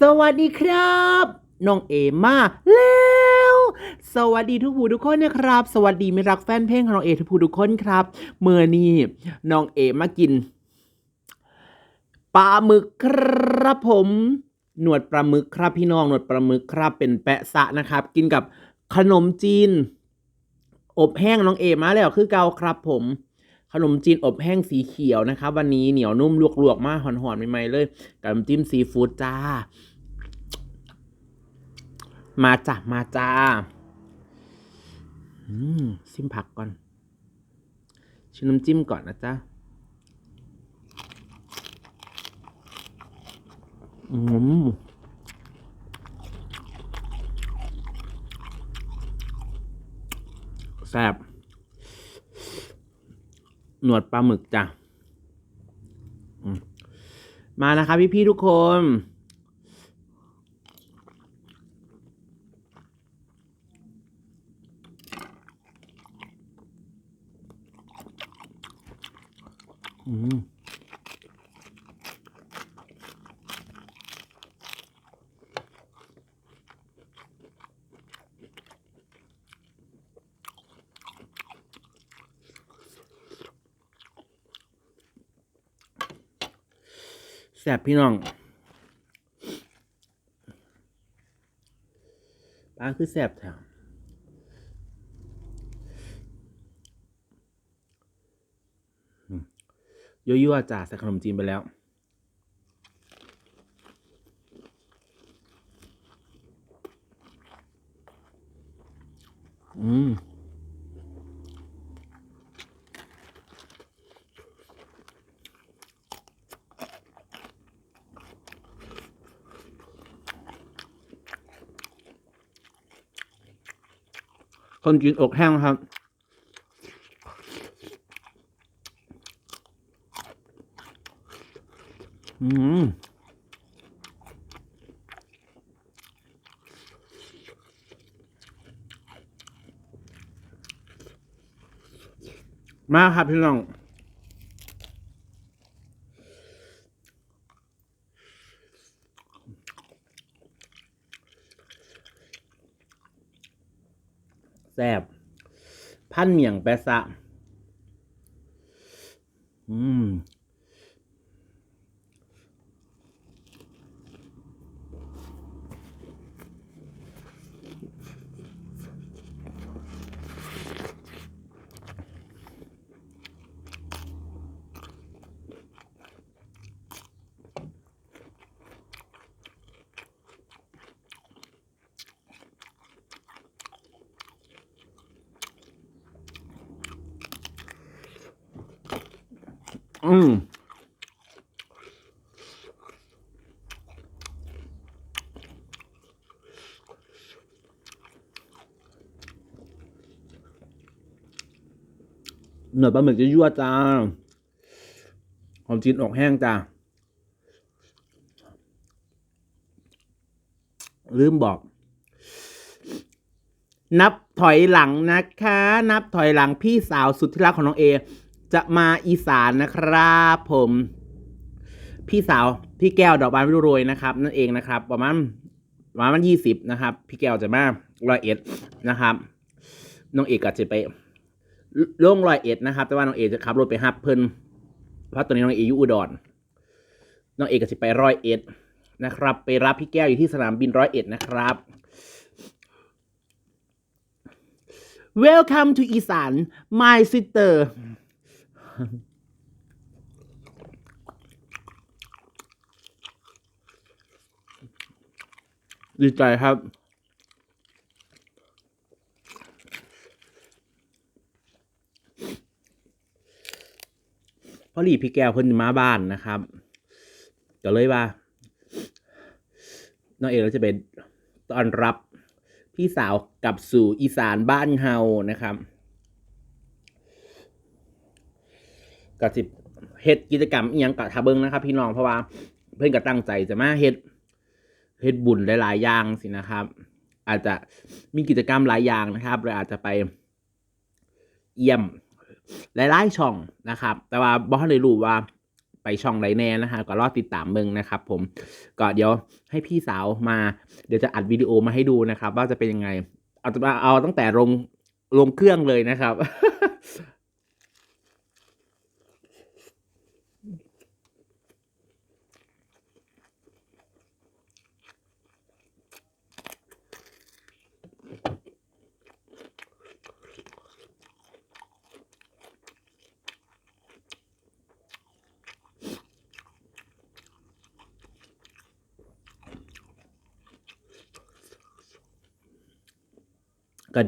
สวัสดีครับน้องเอมาแล้ว สวัสดีทุกผู้ทุกคนนะครับ สวัสดีมิรักแฟนเพลงของน้องเอทุกผู้ทุกคนครับเมื่อนี้น้องเอมากินปลาหมึกครับผม หนวดปลาหมึกครับพี่น้องหนวดปลาหมึกครับเป็นแปะสะนะครับ กินกับขนมจีน อบแห้งน้องเอมาแล้วคือเกาครับผม ขนมจีนอบแห้งสีเขียวนะครับ วันนี้เหนียวนุ่มลวกๆมากหอนๆใหม่ๆเลยกับน้ำจิ้มซีฟู้ดจ้า มาจ้ะมาจ้าอืมซิมผักก่อน ชิมน้ำจิ้มก่อนนะจ๊ะอืมแซ่บ หนวดปลาหมึกจ้ะมานะครับพี่ๆทุกคน อืม แซ่บพี่น้องปลาคือแซ่บแถวยั่วๆจ่าใส่ขนมจีนไปแล้ว อืม คนกินอกแห้งครับ อืมมาครับพี่น้อง แซ่บพันเมียงแปะซะ อืม อืมหน่วยปลาหมึกจะยั่วจ้าหอมจีนออกแห้งจ้าลืมบอก นับถอยหลังนะคะ นับถอยหลังพี่สาวสุดที่รักของน้องเอ จะมาอีสานนะครับผมพี่สาวพี่แก้วดอกบานวิรุโรยนะครับ นั่นเองนะครับ ประมาณประมาณยี่สิบนะครับ พี่แก้วจะมาร้อยเอ็ดนะครับน้องเอกก็จะไปลงร้อยเอ็ดนะครับ แต่ว่าน้องเอกจะขับรถไปฮับเพิ่นเพราะตอนนี้น้องเอกอยู่อุดรน้องเอกก็จะไปร้อยเอ็ดนะครับ ไปรับพี่แก้วอยู่ที่สนามบินร้อยเอ็ดนะครับ Welcome to อีสาน my sister ดีใจครับ พอหลีพี่แก้วเพิ่นมาบ้านนะครับ ก็เลยว่า น้องเอกเราจะไปต้อนรับพี่สาวกลับสู่อีสานบ้านเฮานะครับ ก็สิเฮ็ดกิจกรรมอีหยังกะทาเบิงนะครับ พี่น้องเพราะว่าเพิ่นก็ตั้งใจจะมาเฮ็ดเฮ็ดบุญหลายๆอย่างสินะครับ อาจจะมีกิจกรรมหลายอย่างนะครับเราอาจจะไปเยี่ยมหลายๆช่องนะครับ แต่ว่าบ่ทันได้รู้ว่าไปช่องไรแน่นะฮะก็รอติดตามเบิงนะครับ ผมก็เดี๋ยวให้พี่สาวมา เดี๋ยวจะอัดวิดีโอมาให้ดูนะครับ ว่าจะเป็นยังไง เอาเอาตั้งแต่ลงลงเครื่องเลยนะครับ ก็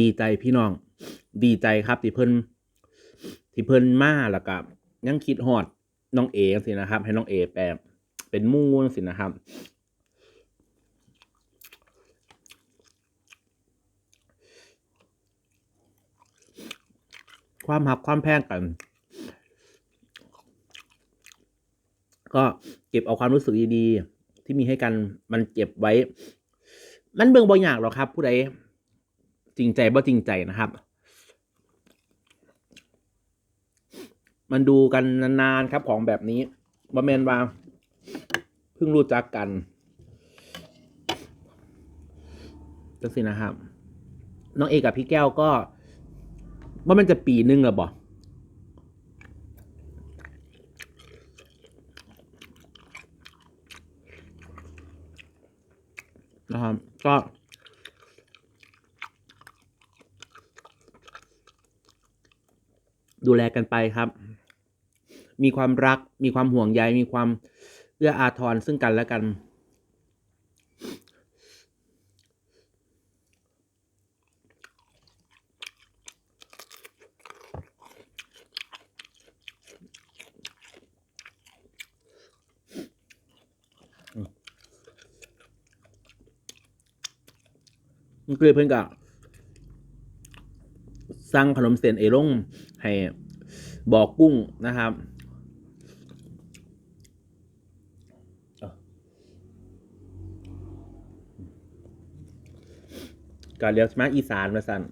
ดีใจพี่น้องดีใจครับที่เพิ่นที่เพิ่นมาแล้วก็ยังคิดฮอด น้องเอสินะครับ ให้น้องเอแปลเป็นมู่สินะครับ ความหักความแพงกัน ก็เก็บเอาความรู้สึกดีๆ ที่มีให้กันมันเก็บไว้ มันเบิ่งบ่อย่ากหรอครับ ผู้ใดจริงใจบ่จริงใจนะครับ มันดูกันนานๆครับของแบบนี้บ่แมนว่าเพิ่งรู้จักกันจังสินะครับ น้องเอกกับพี่แก้วก็ ว่ามันจะปีนึงหรอบ่นะครับก็ดูแลกันไปครับ มีความรัก มีความห่วงใย มีความเอื้ออาทรซึ่งกันและกันมันคือเพิ่นก็สั่งขนมเส้นเอลงให้บอกกุ้งนะครับเอ้า ก็เรียกมาอีสานมาสั่น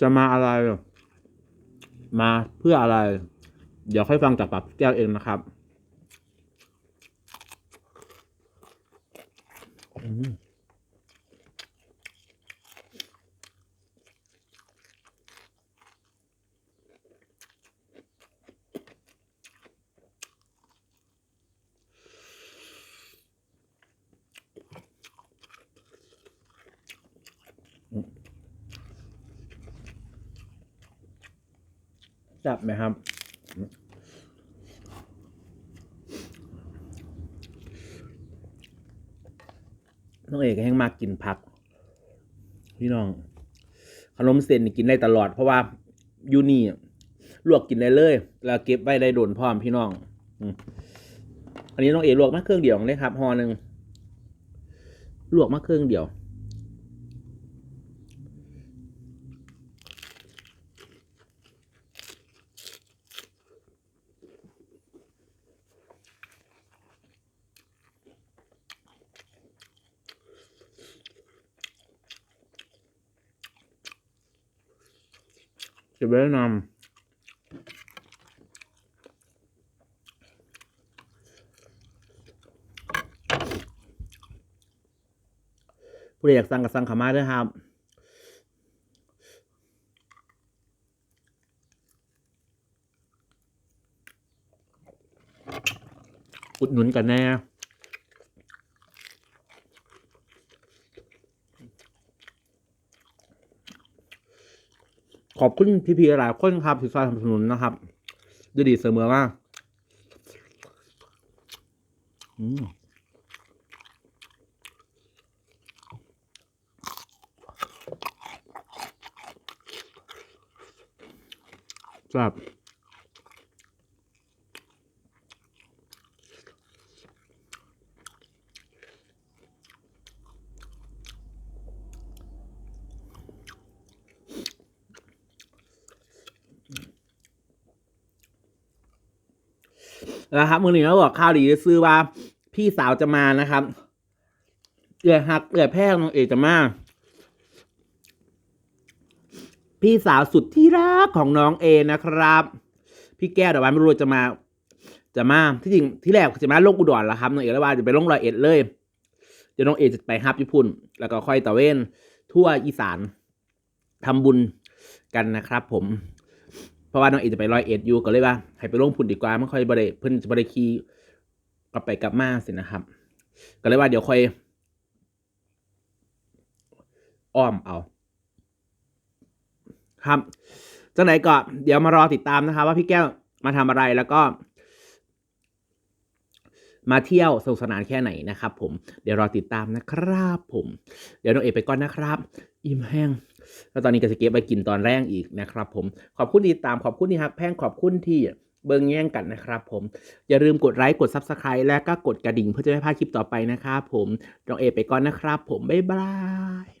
จะมาอะไร มาเพื่ออะไร เดี๋ยวค่อยฟังจากปากแก้วเองนะครับ อืม จับไหมครับ น้องเอกแห้งมากกินผัก พี่น้อง ขนมเส้นนี่กินได้ตลอด เพราะว่าอยูนี่ลวกกินได้เลย แล้วเก็บไว้ได้โดนพร้อมพี่น้องอันนี้น้องเอกลวกมาเครื่องเดียวเลยครับห่อหนึ่งลวกมาเครื่องเดียว จะไปแนะนำผู้ใดอยากสั่งกับสั่งขามาด้วยครับอุดหนุนกันแน่ ขอบคุณพี่ๆหลายคนครับที่สนับสนุนนะครับด้วยดีเสมอมากอืมครับ นะครับมือหนึ่งแล้บอกข้าวดีซื้อว่า พี่สาวจะมานะครับเกลือหักเกลือแพ้น้องเอกจะมาพี่สาวสุดที่รักของน้องเอนะครับ พี่แก้วเดี๋ยววันไม่รู้จะมา จะมาที่จริงที่แรกจะมาลงอุดรแล้วครับน้องเอกแล้วว่าจะไปลงรอยเอ็ดเลยเดี๋ยวน้องเอจะไปฮับญี่ปุ่น แล้วก็ค่อยตะเวนทั่วอีสานทำบุญกันนะครับผม เพราะว่าน้องเอจะไปรอยเอ็ดอยู่ก็เลยว่า ให้ไปลงพุ่นดีกว่าไม่ค่อยบริเพิ่นบริคีกลับไปกลับมาสินะครับ ก็เลยว่าเดี๋ยวค่อยอ้อมเอา ครับจังไหนก็เดี๋ยวมารอติดตามนะครับว่าพี่แก้วมาทำอะไรแล้วก็ มาเที่ยวสนุกสนานแค่ไหนนะครับ ผมเดี๋ยวรอติดตามนะครับ ผม เดี๋ยวน้องเอกไปก่อนนะครับ อิ่มแห้ง แล้วตอนนี้ก็จะเก็บไปกินตอนแรกอีกนะครับผมขอบคุณที่ติดตามขอบคุณที่ฮักแพงขอบคุณที่เบิ้งแย่งกันนะครับผม อย่าลืมกดไลค์กด Subscribe และก็กดกระดิ่งเพื่อจะไม่พลาดคลิปต่อไปนะครับผมน้องเอไปก่อนนะครับผม บ๊ายบาย